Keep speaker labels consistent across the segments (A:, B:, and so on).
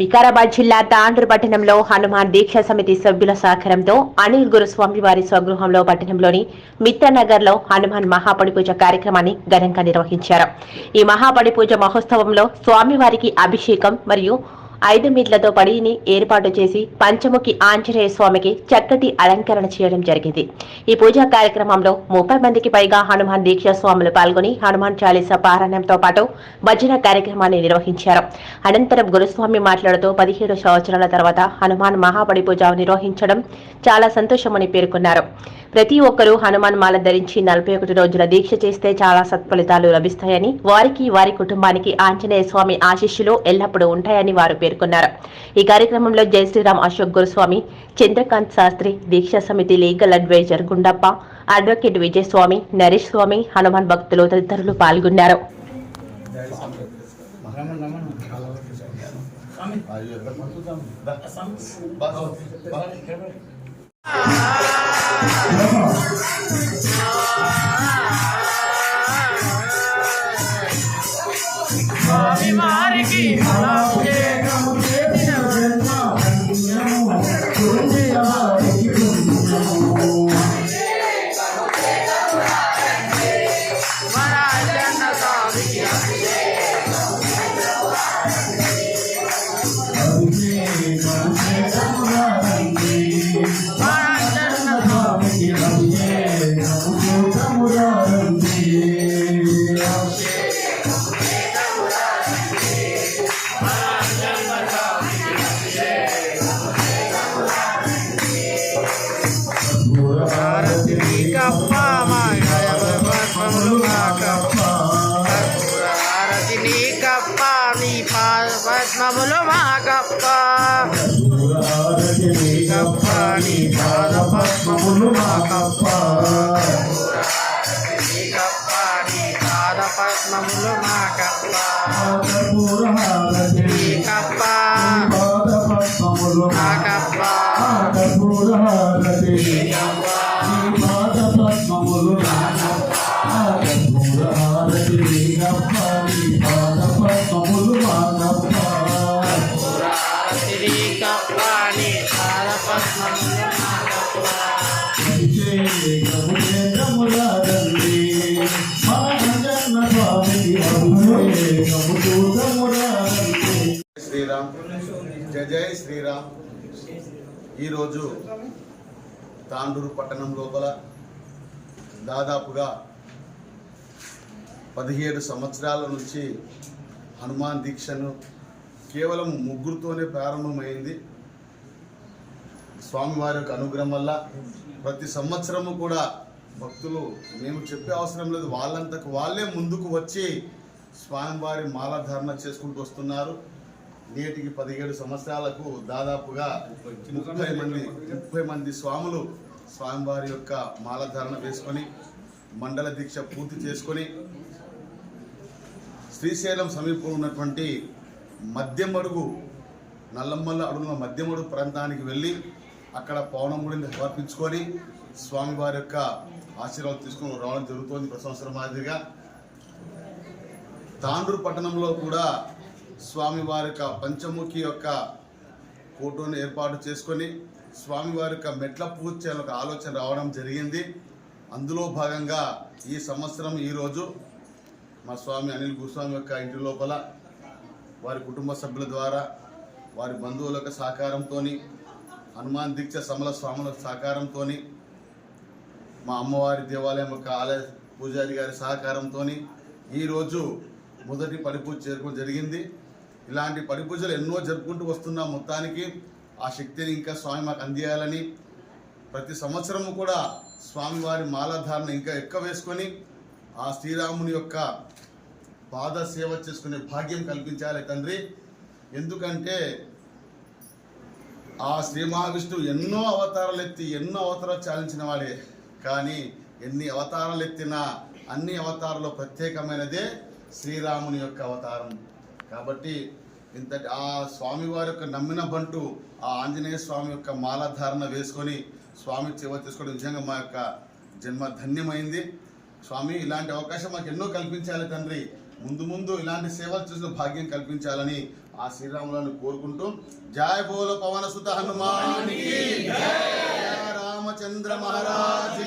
A: వికారాబాద్ జిల్లా తాండ్రు పట్టణంలో హనుమాన్ దీక్ష సమితి సభ్యుల సహకారంతో అనిల్ గురుస్వామి వారి స్వగృహంలో పట్టణంలోని మిత్రనగర్లో హనుమాన్ మహాపడి పూజ కార్యక్రమాన్ని ఘనంగా నిర్వహించారు. ఈ మహాపడి పూజ మహోత్సవంలో స్వామివారికి అభిషేకం మరియు ఐదు మీట్లతో పడిని ఏర్పాటు చేసి పంచముఖి ఆంజనేయ స్వామికి చక్కటి అలంకరణ చేయడం జరిగింది. ఈ పూజా కార్యక్రమంలో ముప్పై మందికి పైగా హనుమాన్ దీక్ష స్వాములు పాల్గొని హనుమాన్ చాలీస పారాయణంతో పాటు భజన కార్యక్రమాన్ని నిర్వహించారు. అనంతరం గురుస్వామి మాట్లాడుతూ పదిహేడు సంవత్సరాల తర్వాత హనుమాన్ మహాబడి పూజ నిర్వహించడం చాలా సంతోషమని పేర్కొన్నారు. ప్రతి ఒక్కరూ హనుమాన్ మాల ధరించి నలభై ఒకటి రోజుల దీక్ష చేస్తే చాలా సత్ఫలితాలు లభిస్తాయని వారికి వారి కుటుంబానికి ఆంజనేయ స్వామి ఆశీస్సులు ఎల్లప్పుడూ ఉంటాయని వారు పేర్కొన్నారు. ఈ కార్యక్రమంలో జై శ్రీరామ్ అశోక్ గురుస్వామి చంద్రకాంత్ శాస్త్రి దీక్షా సమితి legal adviser Gundappa advocate Vijayaswamy Naresh Swamy Hanuman భక్తులు తదితరులు పాల్గొన్నారు.
B: వారికి మన Jannata Vicky Akhiya పద్మములు మా కప్ప భారతిని పద్మములు మా గప్ప నీ భారతిని కప్ప నీ పాద పద్మములు మా కప్ప
C: శ్రీరామ్. జయ జయ శ్రీరామ్. ఈరోజు తాండూరు పట్టణం లోపల దాదాపుగా పదిహేడు సంవత్సరాల నుంచి హనుమాన్ దీక్షను కేవలం ముగ్గురుతోనే ప్రారంభమైంది. స్వామివారి యొక్క అనుగ్రహం వల్ల ప్రతి సంవత్సరము కూడా భక్తులు మేము చెప్పే అవసరం లేదు. వాళ్ళంతకు వాళ్ళే ముందుకు వచ్చి స్వామివారి మాలధారణ చేసుకుంటూ వస్తున్నారు. నేటికి పదిహేడు సంవత్సరాలకు దాదాపుగా ముప్పై మంది ముప్పై మంది స్వాములు స్వామివారి యొక్క మాలధారణ వేసుకొని మండల దీక్ష పూర్తి చేసుకొని శ్రీశైలం సమీపంలో ఉన్నటువంటి మధ్యమడుగు నల్లమ్మల్ల అడుగున మధ్యమడుగు ప్రాంతానికి వెళ్ళి అక్కడ పౌర్ణముడిని సమర్పించుకొని స్వామివారి యొక్క ఆశీర్వాదం తీసుకొని రావడం జరుగుతోంది ప్రతి సంవత్సరం మాదిరిగా. తాండ్రు పట్టణంలో కూడా స్వామివారి యొక్క పంచముఖి యొక్క ఫోటోను ఏర్పాటు చేసుకొని స్వామివారి యొక్క మెట్ల పూజ చేయాలని ఒక ఆలోచన రావడం జరిగింది. అందులో భాగంగా ఈ సంవత్సరం ఈరోజు మా స్వామి అనిల్ గుస్వామి యొక్క ఇంటి లోపల వారి కుటుంబ సభ్యుల ద్వారా వారి బంధువుల యొక్క సహకారంతో హనుమాన్ దీక్ష సమల స్వాముల సహకారంతో మా అమ్మవారి దేవాలయం యొక్క ఆలయ పూజారి గారి సహకారంతో ఈరోజు మొదటి పడిపూజ చేరుకోవడం జరిగింది. ఇలాంటి పడిపూజలు ఎన్నో జరుపుకుంటూ వస్తున్నాం మొత్తానికి ఆ శక్తిని ఇంకా స్వామి మాకు అందియాలని ప్రతి సంవత్సరము కూడా స్వామివారి మాలాధారణ ఇంకా ఎక్కువ వేసుకొని ఆ శ్రీరాముని యొక్క పాద సేవ చేసుకునే భాగ్యం కల్పించాలి తండ్రి. ఎందుకంటే ఆ శ్రీ మహావిష్ణువు ఎన్నో అవతారాలు ఎత్తి ఎన్నో అవతారాలు చాలించిన వాడే. కానీ ఎన్ని అవతారాలు ఎత్తినా అన్ని అవతారాల్లో ప్రత్యేకమైనదే శ్రీరాముని యొక్క అవతారం. కాబట్టి ఇంతటి ఆ స్వామివారి యొక్క నమ్మిన బంటు ఆ ఆంజనేయ స్వామి యొక్క మాలాధారణ వేసుకొని స్వామి సేవ చేసుకోవడం నిజంగా మా యొక్క జన్మ ధన్యమైంది. స్వామి ఇలాంటి అవకాశం మాకు ఎన్నో కల్పించాలి తండ్రి. ముందు ముందు ఇలాంటి సేవలు చేసిన భాగ్యం కల్పించాలని ఆ శ్రీరాములను కోరుకుంటూ జాయ బోల పవన సుత హనుమాన్ రామచంద్ర మహారాజ్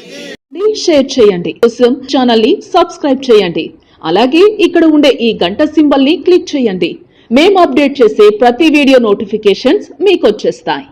D: షేర్ చేయండి. కోసం ఛానల్ని సబ్స్క్రైబ్ చేయండి. అలాగే ఇక్కడ ఉండే ఈ గంట సింబల్ని క్లిక్ చేయండి. మేము అప్డేట్ చేసే ప్రతి వీడియో నోటిఫికేషన్స్ మీకు వచ్చేస్తాయి.